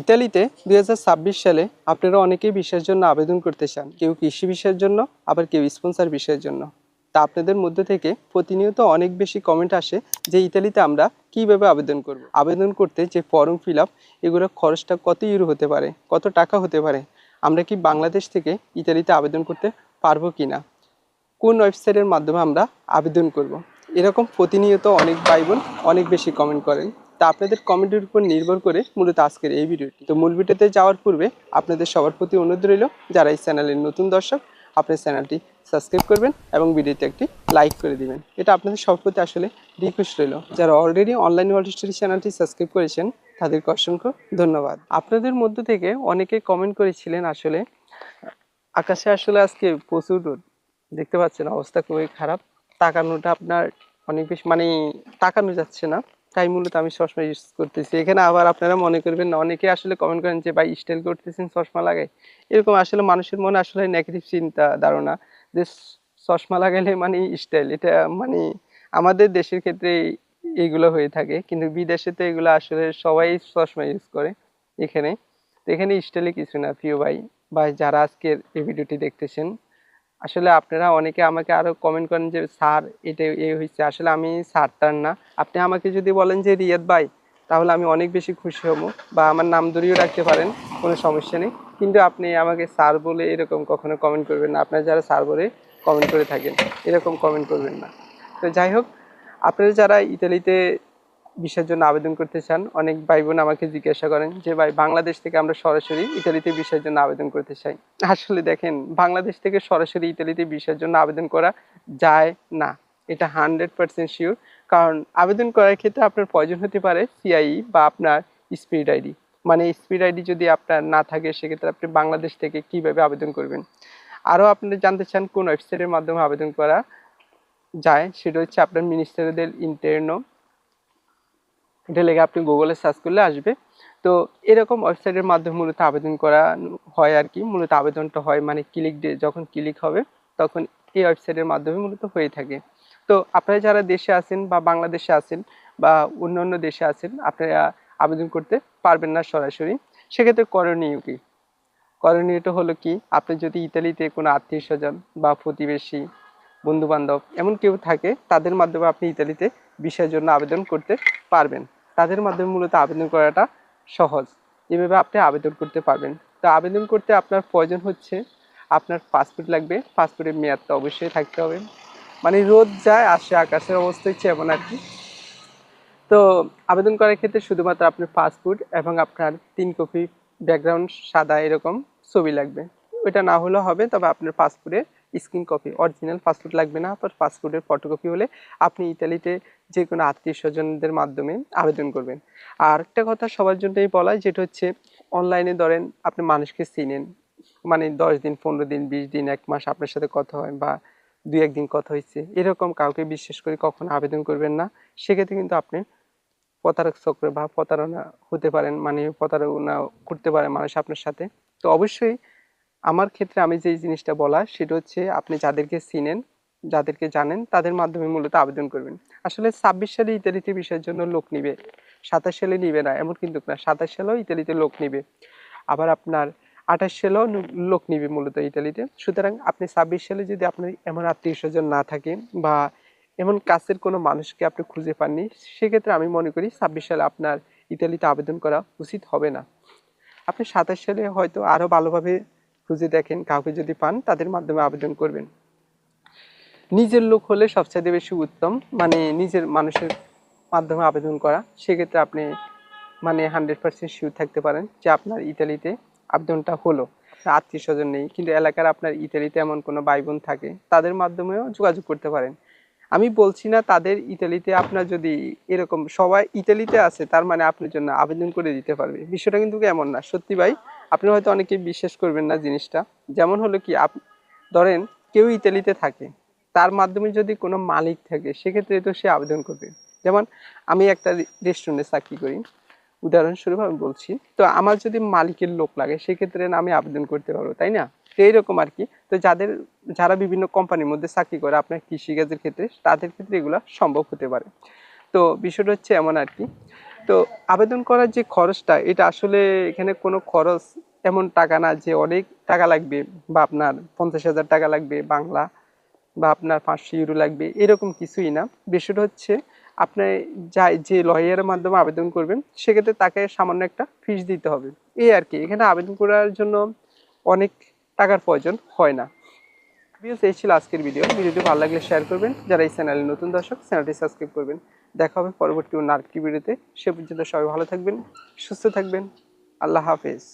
ইতালিতে দু হাজার ছাব্বিশ সালে আপনারা অনেকেই বিষয়ের জন্য আবেদন করতে চান, কেউ কৃষি বিষয়ের জন্য, আবার কেউ স্পন্সর বিষয়ের জন্য। তা আপনাদের মধ্যে থেকে প্রতিনিয়ত অনেক বেশি কমেন্ট আসে যে ইতালিতে আমরা কীভাবে আবেদন করব। আবেদন করতে যে ফর্ম ফিল আপ এগুলোর খরচটা কত ইউরো হতে পারে, কত টাকা হতে পারে, আমরা কি বাংলাদেশ থেকে ইতালিতে আবেদন করতে পারব কি না কোন ওয়েবসাইটের মাধ্যমে আমরা আবেদন করব। এরকম প্রতিনিয়ত অনেক ভাই বোন অনেক বেশি কমেন্ট করেন। তা আপনাদের কমেন্টের উপর নির্ভর করে মূলত আজকের এই ভিডিওটি। তো মূল ভিডিওতে যাওয়ার পূর্বে আপনাদের সবার প্রতি অনুরোধ রইল, যারা এই চ্যানেলের নতুন দর্শক, আপনার চ্যানেলটি সাবস্ক্রাইব করবেন এবং ভিডিওতে একটি লাইক করে দিবেন। এটা আপনাদের সবার প্রতি আসলে রিকোয়েস্ট রইল। যারা অলরেডি অনলাইন ওয়ার্ল্ড হিস্টোরি চ্যানেলটি সাবস্ক্রাইব করেছেন, তাদেরকে অসংখ্য ধন্যবাদ। আপনাদের মধ্য থেকে অনেকে কমেন্ট করেছিলেন আসলে, আকাশে আসলে আজকে প্রচুর রোদ। দেখতে পাচ্ছেন, অবস্থা খুবই খারাপ। তাকানোটা আপনার অনেক বেশি মানে তাকানো যাচ্ছে না। তাই মূলত আমি চশমা ইউজ করতেছি। এখানে আবার আপনারা মনে করবেন না, অনেকে আসলে কমেন্ট করেন যে, ভাই স্টাইল করতেছেন, চশমা লাগাই এরকম আসলে মানুষের মনে আসলে নেগেটিভ চিন্তা ধারণা যে, চশমা লাগাইলে মানে স্টাইল এটা মানে আমাদের দেশের ক্ষেত্রে এইগুলো হয়ে থাকে, কিন্তু বিদেশে তো এগুলো আসলে সবাই চশমা ইউজ করে এখানে। তো এখানে স্টাইলে কিছু না, প্রিয় ভাই। বা যারা আজকের এই ভিডিওটি দেখতেছেন আসলে আপনারা অনেকে আমাকে আরও কমেন্ট করেন যে, স্যার, এটা এই হয়েছে আসলে আমি স্যারটার না। আপনি আমাকে যদি বলেন যে, রিয়াদ ভাই, তাহলে আমি অনেক বেশি খুশি হব বা আমার নাম ধরিয়েও রাখতে পারেন, কোনো সমস্যা নেই। কিন্তু আপনি আমাকে স্যার বলে এরকম কখনো কমেন্ট করবেন না। আপনারা যারা স্যার বলে কমেন্ট করে থাকেন, এরকম কমেন্ট করবেন না। তো যাই হোক, আপনারা যারা ইতালিতে ভিসার জন্য আবেদন করতে চান, অনেক ভাই বোন আমাকে জিজ্ঞাসা করেন যে, ভাই, বাংলাদেশ থেকে আমরা সরাসরি ইতালিতে ভিসার জন্য আবেদন করতে চাই। আসলে দেখেন, বাংলাদেশ থেকে সরাসরি ইতালিতে ভিসার জন্য আবেদন করা যায় না। এটা হান্ড্রেড পার্সেন্ট শিওর। কারণ আবেদন করার ক্ষেত্রে আপনার প্রয়োজন হতে পারে সিআই বা আপনার স্পিড আইডি। মানে স্পিড আইডি যদি আপনার না থাকে, সেক্ষেত্রে আপনি বাংলাদেশ থেকে কীভাবে আবেদন করবেন? আরও আপনি জানতে চান কোন ওয়েবসাইটের মাধ্যমে আবেদন করা যায়, সেটা হচ্ছে আপনার মিনিস্টারদের ইন্টারনো এটা লেগে আপনি গুগলে সার্চ করলে আসবে। তো এরকম ওয়েবসাইটের মাধ্যমে মূলত আবেদন করা হয় আর কি। মূলত আবেদনটা হয় মানে ক্লিক যখন ক্লিক হবে, তখন এই ওয়েবসাইটের মাধ্যমে মূলত হয়ে থাকে। তো আপনারা যারা দেশে আছেন বা বাংলাদেশে আছেন বা অন্য অন্য দেশে আছেন, আপনারা আবেদন করতে পারবেন না সরাসরি। সেক্ষেত্রে করণীয় কি? করণীয়টা হলো কি, আপনি যদি ইতালিতে কোনো আত্মীয় স্বজন বা প্রতিবেশী বন্ধু বান্ধব এমন কেউ থাকে, তাদের মাধ্যমে আপনি ইতালিতে বিষয়ের জন্য আবেদন করতে পারবেন। তাদের মাধ্যমে মূলত আবেদন করাটা সহজ। এভাবে আপনি আবেদন করতে পারবেন। তো আবেদন করতে আপনার প্রয়োজন হচ্ছে আপনার পাসপোর্ট লাগবে। পাসপোর্টের মেয়াদটা অবশ্যই থাকতে হবে। মানে রোদ যায়, আসে, আকাশের অবস্থা হচ্ছে এমন আর কি। তো আবেদন করার ক্ষেত্রে শুধুমাত্র আপনার পাসপোর্ট এবং আপনার তিন কপি ব্যাকগ্রাউন্ড সাদা এরকম ছবি লাগবে। ওইটা না হলেও হবে, তবে আপনার পাসপোর্টের স্ক্রিন কপি, অরিজিনাল পাসপোর্ট লাগবে না আপনার পাসপোর্টের ফটোকপি হলে আপনি ইতালিতে যে কোনো আত্মীয় স্বজনদের মাধ্যমে আবেদন করবেন। আর একটা কথা সবার জন্যই বলা যেটা হচ্ছে অনলাইনে ধরেন আপনি মানুষকে চিনেন মানে দশ দিন, পনেরো দিন, বিশ দিন, এক মাস আপনার সাথে কথা হয় বা দুই একদিন কথা হয়েছে, এরকম কাউকে বিশ্বাস করে কখনো আবেদন করবেন না। সেক্ষেত্রে কিন্তু আপনি প্রতারক চক্রে বা প্রতারণা হতে পারেন মানে প্রতারণা করতে পারে মানুষ আপনার সাথে। তো অবশ্যই আমার ক্ষেত্রে আমি যে জিনিসটা বলা সেটা হচ্ছে আপনি যাদেরকে চিনেন, যাদেরকে জানেন, তাদের মাধ্যমে মূলত আবেদন করবেন। আসলে ছাব্বিশ সালে ইতালিতে বিষয়ের জন্য লোক নিবে, সাতাশ সালে নিবে না, এমন কিন্তু না, সাতাশ সালেও ইতালিতে লোক নিবে। আবার আপনার আঠাশ সালেও লোক নিবে মূলত ইতালিতে। সুতরাং আপনি ছাব্বিশ সালে যদি আপনার এমন আত্মীয় স্বজন না থাকে বা এমন কাছের কোনো মানুষকে আপনি খুঁজে পাননি, সেক্ষেত্রে আমি মনে করি ছাব্বিশ সালে আপনার ইতালিতে আবেদন করা উচিত হবে না। আপনি সাতাশ সালে হয়তো আরও ভালোভাবে খুঁজে দেখেন, কাউকে যদি পান, তাদের মাধ্যমে আবেদন করবেন। নিজের লোক হলে সবচাইতে বেশি উত্তম মানে নিজের মানুষের মাধ্যমে আবেদন করা। সেক্ষেত্রে আপনি মানে হান্ড্রেড পার্সেন্ট শিওর থাকতে পারেন যে আপনার ইতালিতে আবেদনটা হলো। আত্মীয় স্বজন নেই, কিন্তু এলাকার আপনার ইতালিতে এমন কোনো ভাই বোন থাকে, তাদের মাধ্যমেও যোগাযোগ করতে পারেন। আমি বলছি না তাদের ইতালিতে আপনার যদি এরকম, সবাই ইতালিতে আছে, তার মানে আপনার জন্য আবেদন করে দিতে পারবে। বিষয়টা কিন্তু এমন না। সত্যি ভাই আপনি হয়তো অনেকে বিশ্বাস করবেন না জিনিসটা। যেমন হলো কি, আপ ধরেন কেউ ইতালিতে থাকে, তার মাধ্যমে যদি কোনো মালিক থাকে, সেক্ষেত্রে তো সে আবেদন করবে। যেমন আমি একটা রেস্টুরেন্টে চাকরি করি। উদাহরণস্বরূপ আমি বলছি, তো আমার যদি মালিকের লোক লাগে, সেক্ষেত্রে না আমি আবেদন করতে পারব, তাই না? এইরকম আর কি। তো যাদের, যারা বিভিন্ন কোম্পানির মধ্যে চাকরি করে, আপনার কৃষিকাজের ক্ষেত্রে, তাদের ক্ষেত্রে এগুলো সম্ভব হতে পারে। তো বিষয়টা হচ্ছে এমন আর কি। তো আবেদন করার যে খরচটা, এটা আসলে এখানে কোনো খরচ এমন টাকা না যে অনেক টাকা লাগবে বা আপনার পঞ্চাশ হাজার টাকা লাগবে বাংলা বা আপনার পাঁচশো ইউরো লাগবে, এরকম কিছুই না। বিষয়টা হচ্ছে আপনি যা, যে লয়ারের মাধ্যমে আবেদন করবেন, সেক্ষেত্রে তাকে সামান্য একটা ফিস দিতে হবে। এই আর কি, এখানে আবেদন করার জন্য অনেক টাকার প্রয়োজন হয় না। ভিউস এই ছিল আজকের ভিডিও ভিডিওটি ভালো লাগলে শেয়ার করবেন। যারা এই চ্যানেলে নতুন দর্শক চ্যানেলটি সাবস্ক্রাইব করবেন। দেখা হবে পরবর্তী অন্য আরেকটি ভিডিওতে সে পর্যন্ত সবাই ভালো থাকবেন, সুস্থ থাকবেন। আল্লাহ হাফেজ।